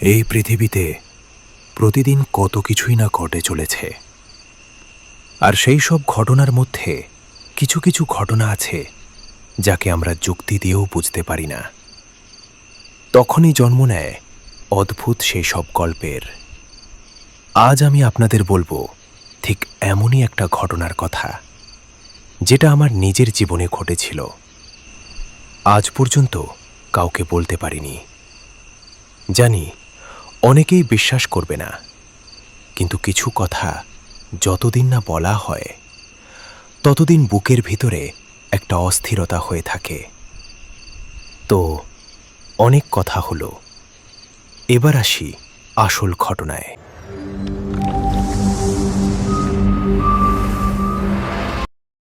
এই পৃথিবীতে প্রতিদিন কত কিছুই না ঘটে চলেছে। আর সেই সব ঘটনার মধ্যে কিছু কিছু ঘটনা আছে যাকে আমরা যুক্তি দিয়েও বুঝতে পারি না। তখনই জন্ম নেয় অদ্ভুত সেই সব গল্পের। আজ আমি আপনাদের বলব, ঠিক এমনই একটা ঘটনার কথা, যেটা আমার নিজের জীবনে ঘটেছিল। আজ পর্যন্ত কাউকে বলতে পারিনি। জানি অনেকেই বিশ্বাস করবে না। কিন্তু কিছু কথা যতদিন না বলা হয়, ততদিন বুকের ভিতরে একটা অস্থিরতা হয়ে থাকে। তো, অনেক কথা হলো। এবার আসি আসল ঘটনায়।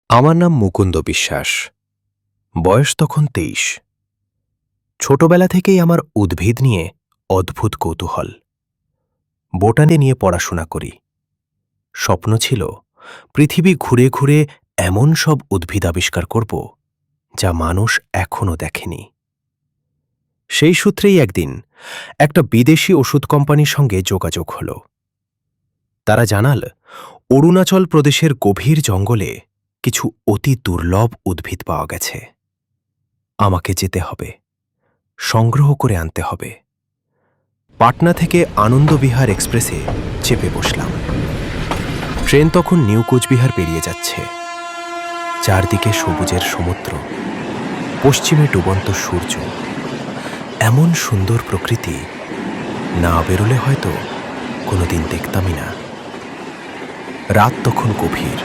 আমার নাম মুকুন্দ বিশ্বাস। বয়স তখন তেইশ। ছোটবেলা থেকেই আমার উদ্ভিদ নিয়ে অদ্ভুত কৌতূহল। বোটানি নিয়ে পড়াশোনা করি। স্বপ্ন ছিল, পৃথিবী ঘুরে ঘুরে এমন সব উদ্ভিদ আবিষ্কার করব, যা মানুষ এখনও দেখেনি। সেই সূত্রেই একদিন একটা বিদেশি ওষুধ কোম্পানির সঙ্গে যোগাযোগ হল। তারা জানাল, অরুণাচল প্রদেশের গভীর জঙ্গলে কিছু অতি দুর্লভ উদ্ভিদ পাওয়া গেছে। আমাকে যেতে হবে। সংগ্রহ করে আনতে হবে। পাটনা থেকে আনন্দবিহার এক্সপ্রেসে চেপে বসলাম। ট্রেন তখন নিউ কোচবিহার পেরিয়ে যাচ্ছে। চারদিকে সবুজের সমুদ্র, পশ্চিমে ডুবন্ত সূর্য। এমন সুন্দর প্রকৃতি না বেরোলে হয়তো কোনোদিন দেখতামই না। রাত তখন গভীর।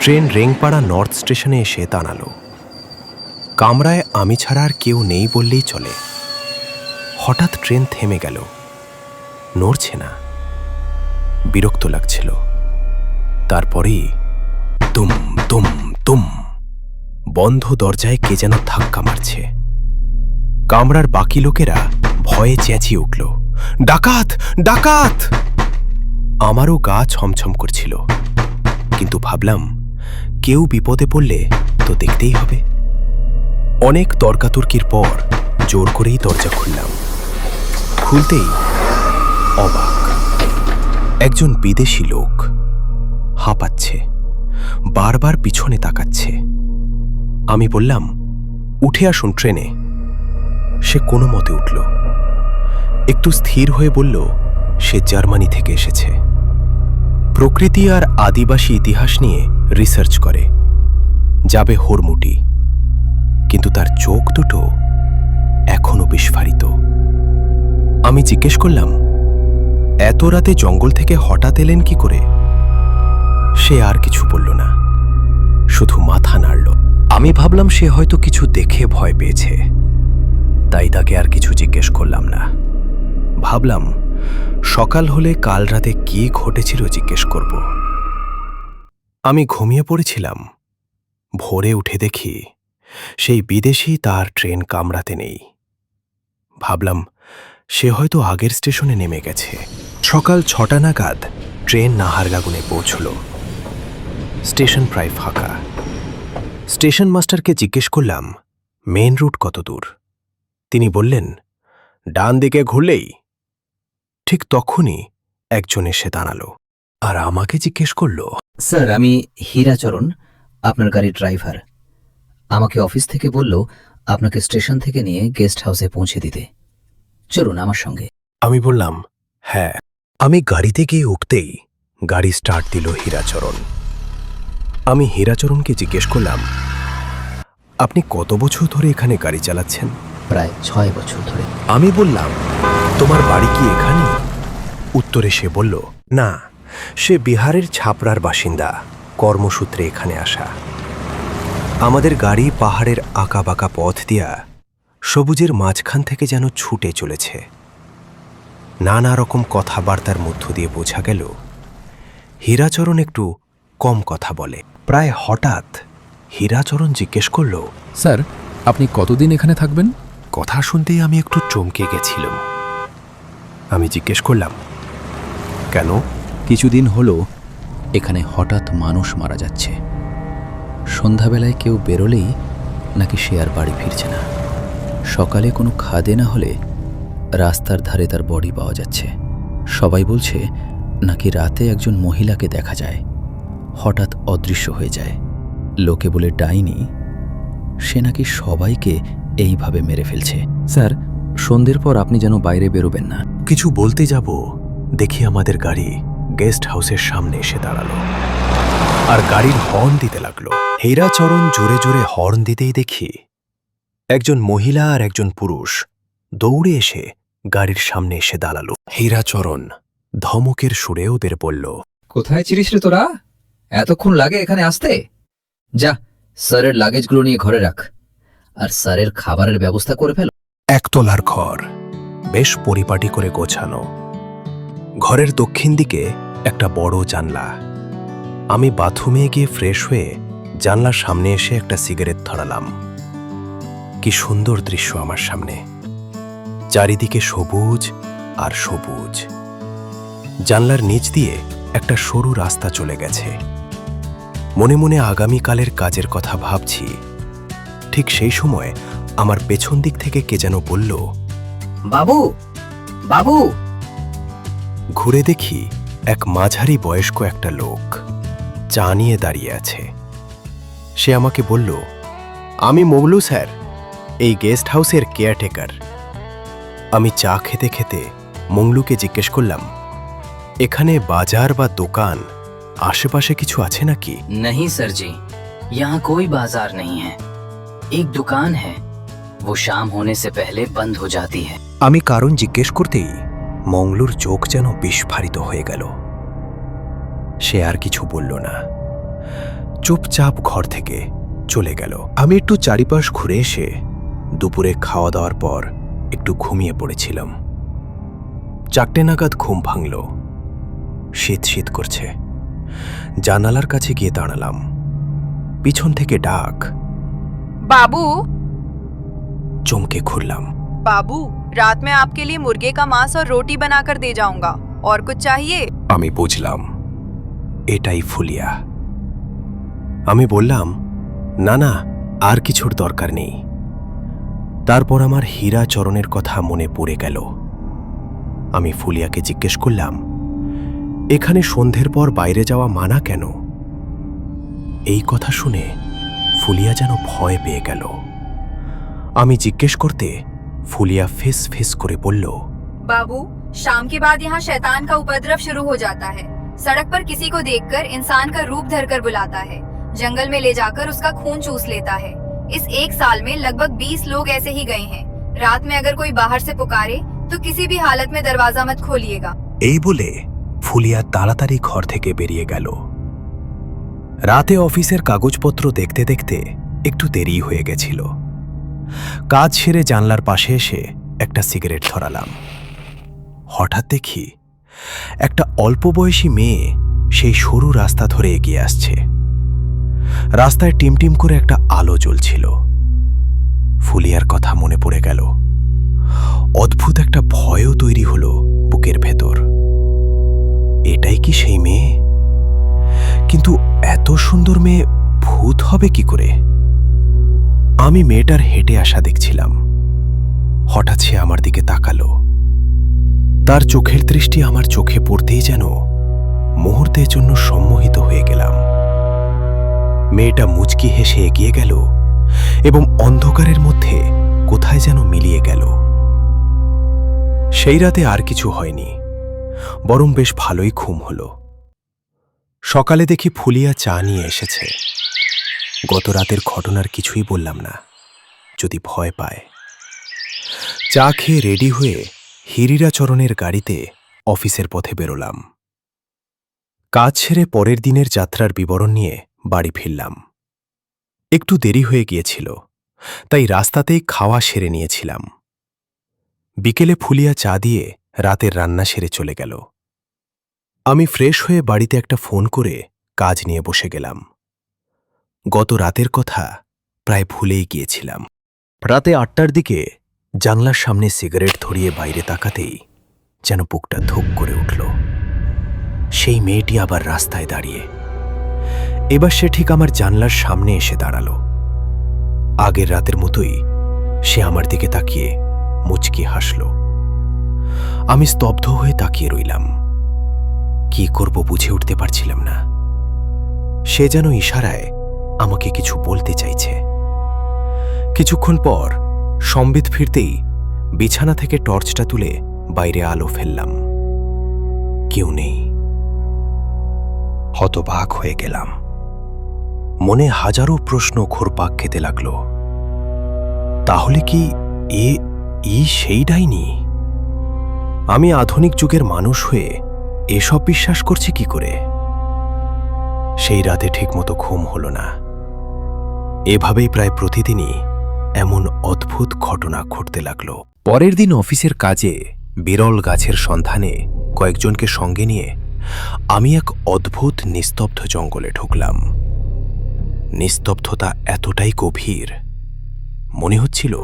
ট্রেন রেংপাড়া নর্থ স্টেশনে এসে দাঁড়াল। কামরায় আমি ছাড়া আর কেউ নেই বললেই চলে। হঠাৎ ট্রেন থেমে গেল। নড়ছে না। বিরক্ত লাগছিল। তারপরেই তুম তুম তুম। বন্ধ দরজায় কে যেন ধাক্কা মারছে। কামরার বাকি লোকেরা ভয়ে চেঁচিয়ে উঠল, ডাকাত ডাকাত! আমারও গা ছমছম করছিল। কিন্তু ভাবলাম, কেউ বিপদে পড়লে তো দেখতেই হবে। অনেক তর্কাতর্কির পর জোর করেই দরজা খুললাম। খুলতেই অবাক। একজন বিদেশি লোক হাঁপাচ্ছে, বারবার পিছনে তাকাচ্ছে। আমি বললাম, উঠে আসুন ট্রেনে। সে কোনো মতে উঠল। একটু স্থির হয়ে বলল, সে জার্মানি থেকে এসেছে। প্রকৃতি আর আদিবাসী ইতিহাস নিয়ে রিসার্চ করে। যাবে হোরমুটি। কিন্তু তার চোখ দুটো এখনও বিস্ফারিত। আমি জিজ্ঞেস করলাম, এত রাতে জঙ্গল থেকে হঠাৎ এলেন কি করে? সে আর কিছু বলল না, শুধু মাথা নাড়ল। আমি ভাবলাম সে হয়তো কিছু দেখে ভয় পেয়েছে, তাই তাকে আর কিছু জিজ্ঞেস করলাম না। ভাবলাম, সকাল হলে কাল রাতে কি ঘটেছিল জিজ্ঞেস করব। আমি ঘুমিয়ে পড়েছিলাম। ভোরে উঠে দেখি, সেই বিদেশি তার ট্রেন কামড়াতে নেই। ভাবলাম, সে হয়তো আগের স্টেশনে নেমে গেছে। সকাল ছটা নাগাদ ট্রেন নাহারগাগুনে পৌঁছল। স্টেশন প্রায় ফাঁকা। স্টেশন মাস্টারকে জিজ্ঞেস করলাম মেন রুট কত দূর? তিনি বললেন, ডান দিকে ঘুরলেই। ঠিক তখনই একজন এসে দাঁড়াল আর আমাকে জিজ্ঞেস করল, স্যার, আমি হীরাচরণ, আপনার গাড়ির ড্রাইভার। আমাকে অফিস থেকে বলল আপনাকে স্টেশন থেকে নিয়ে গেস্ট হাউসে পৌঁছে দিতে। চলুন আমার সঙ্গে। আমি বললাম হ্যাঁ। আমি গাড়িতে গিয়ে উঠতেই গাড়ি স্টার্ট দিল হীরাচরণ। আমি হীরাচরণকে জিজ্ঞেস করলাম আপনি কত বছর ধরে এখানে গাড়ি চালাচ্ছেন? প্রায় ছয় বছর ধরে। আমি বললাম তোমার বাড়ি কি এখানে? উত্তরে সে বলল না সে বিহারের ছাপড়ার বাসিন্দা। কর্মসূত্রে এখানে আসা। আমাদের গাড়ি পাহাড়ের আঁকা বাঁকা পথ দিয়া সবুজের মাঝখান থেকে যেন ছুটে চলেছে। নানা রকম কথাবার্তার মধ্য দিয়ে বোঝা গেল হীরাচরণ একটু কম কথা বলে। প্রায় হঠাৎ হীরাচরণ জিজ্ঞেস করল স্যার আপনি কতদিন এখানে থাকবেন? কথা শুনতেই আমি একটু চমকে গেছিলাম। আমি জিজ্ঞেস করলাম কেন? কিছুদিন হলো এখানে হঠাৎ মানুষ মারা যাচ্ছে। সন্ধ্যাবেলায় কেউ বেরোলেই নাকি সে আর বাড়ি ফিরছে না। সকালে কোনো খাদে না হলে রাস্তার ধারে তার বডি পাওয়া যাচ্ছে। সবাই বলছে নাকি রাতে একজন মহিলাকে দেখা যায়। হঠাৎ অদৃশ্য হয়ে যায়। লোকে বলে ডাইনি সে নাকি সবাইকে এইভাবে মেরে ফেলছে। স্যার সন্ধ্যের পর আপনি যেন বাইরে বেরোবেন না। কিছু বলতে যাব। দেখি আমাদের গাড়ি গেস্ট হাউসের সামনে এসে দাঁড়াল। আর গাড়ির হর্ন দিতে লাগল। হেরাচরণ জোরে জোরে হর্ন দিতেই দেখি একজন মহিলা আর একজন পুরুষ দৌড়ে এসে গাড়ির সামনে এসে দাঁড়াল। হেরাচরণ ধমকের সুরে ওদের বলল কোথায় ছিলিস রে তোরা? এতক্ষণ লাগে এখানে আসতে? যা স্যারের লাগেজগুলো নিয়ে ঘরে রাখ। আর স্যারের খাবারের ব্যবস্থা করে ফেল। একতলার ঘর বেশ পরিপাটি করে গোছানো। ঘরের দক্ষিণ দিকে একটা বড় জানলা। আমি বাথরুমে গিয়ে ফ্রেশ হয়ে জানলার সামনে এসে একটা সিগারেট ধরালাম। কি সুন্দর দৃশ্য আমার সামনে। চারিদিকে সবুজ আর সবুজ। জানলার নিচ দিয়ে একটা সরু রাস্তা চলে গেছে। মনে মনে আগামীকালের কাজের কথা ভাবছি। ঠিক সেই সময় আমার পেছন দিক থেকে কে যেন বলল বাবু বাবু! ঘুরে দেখি এক মাঝারি বয়স্ক একটা লোক। চা নিয়ে দাঁড়িয়ে আছে সে আমাকে বলল আমি মবলু স্যার এই গেস্ট হাউসের কেয়ারটেকার আমি চা খেতে খেতে মংলুকে জিজ্ঞেস করলাম এখানে বাজার বা দোকান আশেপাশে কিছু আছে নাকি नहीं सर जी यहाँ कोई बाजार नहीं है एक दुकान है वो शाम होने से पहले बंद हो जाती है আমি কারণ জিজ্ঞেস করতেই মংলুর চোখ যেন বিস্ফারিত হয়ে গেল সে আর কিছু বলল না চুপচাপ ঘর থেকে চলে গেল আমি একটু চারিপাশ ঘুরে এসে দুপুরে খাওয়া দাওয়ার পর একটু ঘুমিয়ে পড়েছিলাম চারটে নাগাদ ঘুম ভাঙল শীত শীত করছে জানালার কাছে গিয়ে দাঁড়ালাম পিছন থেকে ডাক बाबू চমকে খুললাম बाबू रात में आपके लिए मुर्गे का मांस और रोटी बनाकर दे जाऊंगा और कुछ चाहिए আমি বুঝলাম এটাই ফুলিয়া আমি বললাম না না আর কিছুর দরকার নেই তারপর আমার হীরা চরণের কথা মনে পড়ে গেল আমি ফুলিয়াকে জিজ্ঞেস করলাম এখানে সন্ধ্যের পর বাইরে যাওয়া মানা কেন এই কথা শুনে ফুলিয়া যেন ভয় পেয়ে গেল আমি জিজ্ঞেস করতে ফুলিয়া ফেস ফেস করে বলল बाबू शाम के बाद यहाँ शैतान का उपद्रव शुरू हो जाता है सड़क पर किसी को देखकर इंसान का रूप धरकर बुलाता है जंगल में ले जाकर उसका खून चूस लेता है इस एक साल में लगभग 20 लोग ऐसे ही गए हैं रात में अगर कोई बाहर से पुकारे तो किसी भी हालत में दरवाजा मत खोलिएगा এই বলে ফুলিয়া তাড়াতাড়ি ঘর থেকে বেরিয়ে গেল রাতে অফিসের কাগজপত্র দেখতে দেখতে একটু দেরি হয়ে গেছিল কাজ সেরে জানলার পাশে এসে একটা সিগারেট ধরালাম হঠাৎ দেখি একটা অল্প বয়সী মেয়ে সেই সরু রাস্তা ধরে এগিয়ে আসছে। রাস্তায় টিমটিম করে একটা আলো জ্বলছিল। ফুলিয়ার কথা মনে পড়ে গেল। অদ্ভুত একটা ভয়ও তৈরি হলো বুকের ভেতর। এটাই কি সেই মেয়ে? কিন্তু এত সুন্দর মেয়ে ভূত হবে কি করে? আমি মেয়েটার হেঁটে আসা দেখছিলাম। হঠাৎ সে আমার দিকে তাকালো। তার চোখের দৃষ্টি আমার চোখে পড়তেই যেন মুহূর্তের জন্য সম্মোহিত হয়ে গেলাম। মেয়েটা মুচকি হেসে এগিয়ে গেল এবং অন্ধকারের মধ্যে কোথায় যেন মিলিয়ে গেল। সেই রাতে আর কিছু হয়নি, বরং বেশ ভালোই ঘুম হল। সকালে দেখি ফুলিয়া চা নিয়ে এসেছে। গত রাতের ঘটনার কিছুই বললাম না, যদি ভয় পায়। চা খেয়ে রেডি হয়ে হিরিরাচরণের গাড়িতে অফিসের পথে বেরোলাম। কাজ ছেড়ে পরের দিনের যাত্রার বিবরণ নিয়ে বাড়ি ফিরলাম। একটু দেরি হয়ে গিয়েছিল, তাই রাস্তাতেই খাওয়া সেরে নিয়েছিলাম। বিকেলে ফুলিয়া চা দিয়ে রাতের রান্না সেরে চলে গেল। আমি ফ্রেশ হয়ে বাড়িতে একটা ফোন করে কাজ নিয়ে বসে গেলাম। গত রাতের কথা প্রায় ভুলেই গিয়েছিলাম। রাতে আটটার দিকে জানলার সামনে সিগারেট ধরিয়ে বাইরে তাকাতেই যেন বুকটা ধুক করে উঠল। সেই মেয়েটি আবার রাস্তায় দাঁড়িয়ে। এবার সে ঠিক আমার জানলার সামনে এসে দাঁড়াল। আগের রাতের মতোই সে আমার দিকে তাকিয়ে মুচকি হাসল। আমি স্তব্ধ হয়ে তাকিয়ে রইলাম। কি করব বুঝে উঠতে পারছিলাম না। সে যেন ইশারায় আমাকে কিছু বলতে চাইছে। কিছুক্ষণ পর সম্বিত ফিরতেই বিছানা থেকে টর্চটা তুলে বাইরে আলো ফেললাম। কেউ নেই। হতবাক হয়ে গেলাম। মনে হাজারো প্রশ্ন ঘোরপাক খেতে লাগল। তাহলে কি এ, ই সেই ডাইনি? আমি আধুনিক যুগের মানুষ হয়ে এসব বিশ্বাস করছি কি করে? সেই রাতে ঠিকমতো ঘুম হল না। এভাবেই প্রায় প্রতিদিনই এমন অদ্ভুত ঘটনা ঘটতে লাগল। পরের দিন অফিসের কাজে বিরল গাছের সন্ধানে কয়েকজনকে সঙ্গে নিয়ে আমি এক অদ্ভুত নিস্তব্ধ জঙ্গলে ঢুকলাম। নিস্তব্ধতা এতটাই গভীর, মনে হচ্ছিল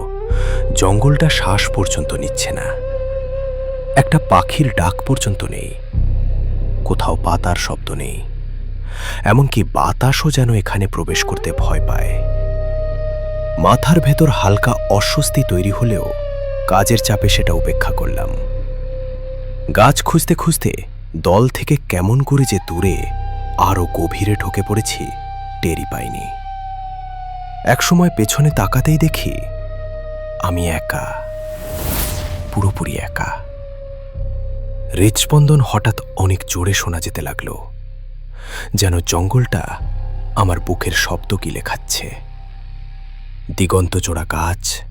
জঙ্গলটা শ্বাস পর্যন্ত নিচ্ছে না। একটা পাখির ডাক পর্যন্ত নেই। কোথাও পাতার শব্দ নেই। এমনকি বাতাসও যেন এখানে প্রবেশ করতে ভয় পায়। মাথার ভেতর হালকা অস্বস্তি তৈরি হলেও কাজের চাপে সেটা উপেক্ষা করলাম। গাছ খুঁজতে খুঁজতে দল থেকে কেমন করে যে দূরে আরও গভীরে ঢুকে পড়েছি টেরি পাইনি। একসময় পেছনে তাকাতেই দেখি আমি একা, পুরোপুরি একা। হৃদস্পন্দন হঠাৎ অনেক জোরে শোনা যেতে লাগল, যেন জঙ্গলটা আমার বুকের শব্দ গিলে খাচ্ছে দিগন্ত জোড়া গাছ।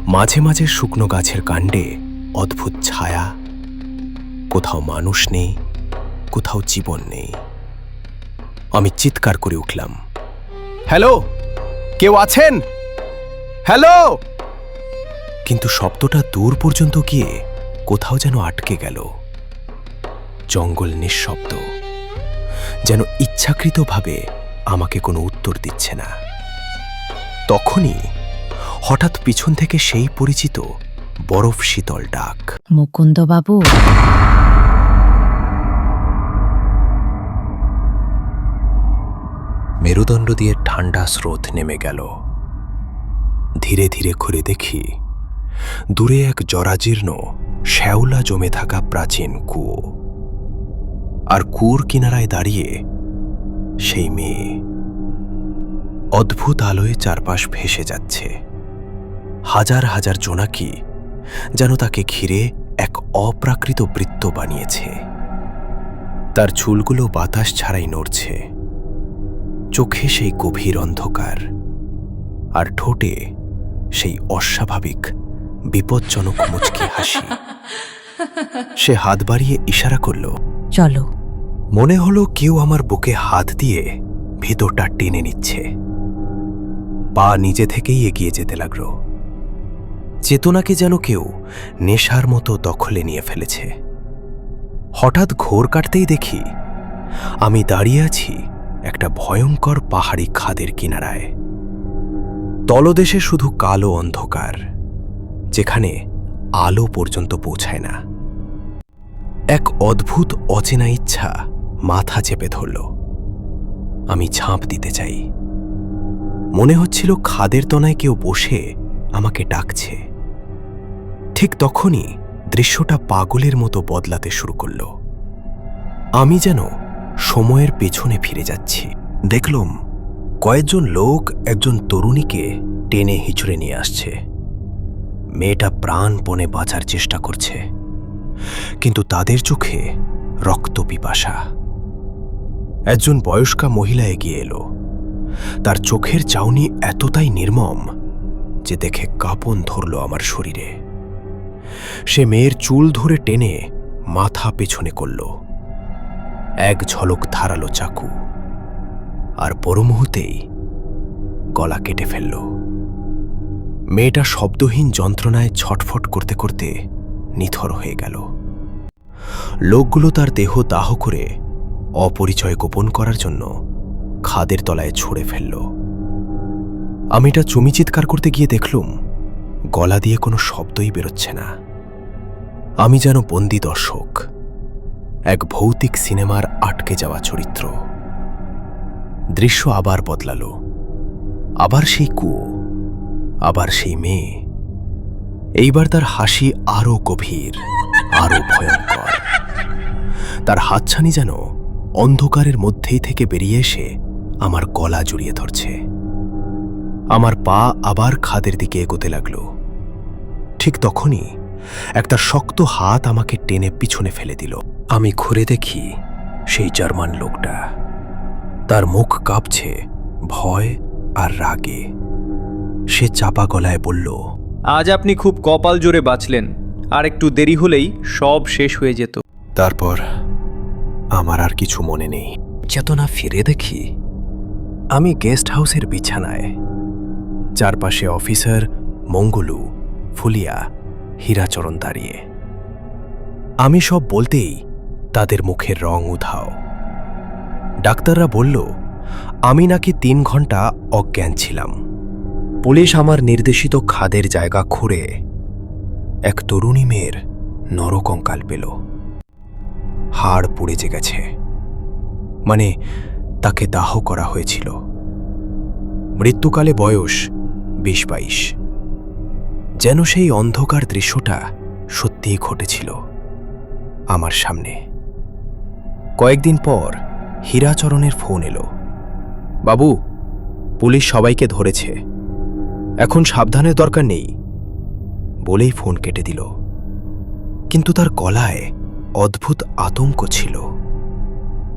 মাঝে মাঝে শুকনো গাছের কাণ্ডে অদ্ভুত ছায়া। কোথাও মানুষ নেই, কোথাও জীবন নেই। আমি চিৎকার করে উঠলাম, হ্যালো, কেউ আছেন? হ্যালো! কিন্তু শব্দটা দূর পর্যন্ত গিয়ে কোথাও যেন আটকে গেল। জঙ্গল নিঃশব্দ, যেন ইচ্ছাকৃতভাবে আমাকে কোনো উত্তর দিচ্ছে না। তখনই হঠাৎ পিছন থেকে সেই পরিচিত বরফ শীতল ডাক। মুকুন্দবাবু। মেরুদণ্ড দিয়ে ঠান্ডা স্রোত নেমে গেল। ধীরে ধীরে ঘুরে দেখি দূরে এক জরাজীর্ণ শ্যাওলা জমে থাকা প্রাচীন কুয়ো। আর কুয়োর কিনারায় দাঁড়িয়ে সেই মেয়ে। অদ্ভুত আলোয় চারপাশ ভেসে যাচ্ছে। হাজার হাজার জোনাকি যেন তাকে ঘিরে এক অপ্রাকৃত বৃত্ত বানিয়েছে। তার চুলগুলো বাতাস ছাড়াই নড়ছে। চোখে সেই গভীর অন্ধকার আর ঠোঁটে সেই অস্বাভাবিক বিপজ্জনক মুচকি হাসি। সে হাত বাড়িয়ে ইশারা করল চলো। মনে হলো কেউ আমার বুকে হাত দিয়ে ভেতরটা টেনে নিচ্ছে। পা নিজে থেকেই এগিয়ে যেতে লাগল। চেতনাকে যেন কেউ নেশার মতো দখলে নিয়ে ফেলেছে। হঠাৎ ঘোর কাটতেই দেখি, আমি দাঁড়িয়ে আছি একটা ভয়ঙ্কর পাহাড়ি খাদের কিনারায়। তলদেশে শুধু কালো অন্ধকার, যেখানে আলো পর্যন্ত পৌঁছায় না। এক অদ্ভুত, অচেনা ইচ্ছা মাথা চেপে ধরল। আমি ঝাঁপ দিতে চাই। মনে হচ্ছিল খাদের তনায় কেউ বসে আমাকে ডাকছে। ঠিক তখনই দৃশ্যটা পাগলের মতো বদলাতে শুরু করল। আমি যেন সময়ের পেছনে ফিরে যাচ্ছি। দেখলুম কয়েকজন লোক একজন তরুণীকে টেনে হিচড়ে নিয়ে আসছে। মেয়েটা প্রাণপণে বাঁচার চেষ্টা করছে, কিন্তু তাদের চোখে রক্ত পিপাসা। একজন বয়স্কা মহিলা এগিয়ে এলো। তার চোখের চাউনি এতটাই নির্মম যে দেখে কাঁপন ধরল আমার শরীরে। সে মেয়ের চুল ধরে টেনে মাথা পেছনে করল। এক ঝলক ধারালো চাকু। আর পর মুহূর্তেই গলা কেটে ফেলল। মেয়েটা শব্দহীন যন্ত্রণায় ছটফট করতে করতে নিথর হয়ে গেল। লোকগুলো তার দেহ দাহ করে অপরিচয় গোপন করার জন্য খাদের তলায় ছুঁড়ে ফেলল। আমি এটা চুমি চিৎকার করতে গিয়ে দেখলুম, গলা দিয়ে কোনো শব্দই বেরোচ্ছে না। আমি যেন বন্দি দর্শক, এক ভৌতিক সিনেমার আটকে যাওয়া চরিত্র। দৃশ্য আবার বদলালো, আবার সেই কুয়ো, আবার সেই মেয়ে। এইবার তার হাসি আরও গভীর, আরও ভয়ঙ্কর। তার হাতছানি যেন অন্ধকারের মধ্যেই থেকে বেরিয়ে এসে আমার গলা জড়িয়ে ধরছে। আমার পা আবার খাদের দিকে এগোতে লাগল। ঠিক তখনই একটা শক্ত হাত আমাকে টেনে পিছনে ফেলে দিল। আমি ঘুরে দেখি সেই জার্মান লোকটা। তার মুখ কাঁপছে ভয় আর রাগে। সে চাপা গলায় বলল আজ আপনি খুব কপাল জোরে বাঁচলেন। আর একটু দেরি হলেই সব শেষ হয়ে যেত। তারপর আমার আর কিছু মনে নেই। চেতনা ফিরে দেখি আমি গেস্ট হাউসের বিছানায়। চারপাশে অফিসার মঙ্গলু, ফুলিয়া, হীরাচরণ দাঁড়িয়ে। আমি সব বলতেই তাদের মুখের রং উধাও। ডাক্তাররা বলল, আমি নাকি তিন ঘণ্টা অজ্ঞান ছিলাম। পুলিশ আমার নির্দেশিত খাদের জায়গা খুঁড়ে এক তরুণী মেয়ের নরকঙ্কাল পেল। হাড় পুড়ে যে গেছে। মানে তাকে দাহ করা হয়েছিল। মৃত্যুকালে বয়স বিশ বাইশ। যেন সেই অন্ধকার দৃশ্যটা সত্যিই ঘটেছিল আমার সামনে। কয়েকদিন পর হীরাচরণের ফোন এলো। বাবু, পুলিশ সবাইকে ধরেছে। এখন সাবধানের দরকার নেই। বলেই ফোন কেটে দিল। কিন্তু তার গলায় অদ্ভুত আতঙ্ক ছিল।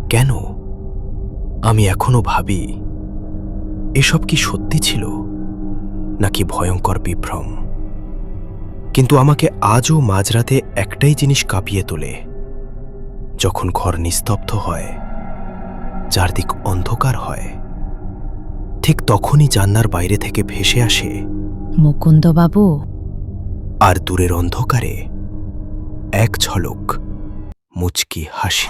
কেন? আমি এখনও ভাবি এসব কি সত্যি ছিল নাকি ভয়ঙ্কর বিভ্রম? কিন্তু আমাকে আজও মাঝরাতে একটাই জিনিস কাঁপিয়ে তোলে যখন ঘর নিস্তব্ধ হয় চারদিক অন্ধকার হয় ঠিক তখনই জান্নার বাইরে থেকে ভেসে আসে মুকুন্দবাবু। আর দূরের অন্ধকারে এক ঝলক মুচকি হাসি।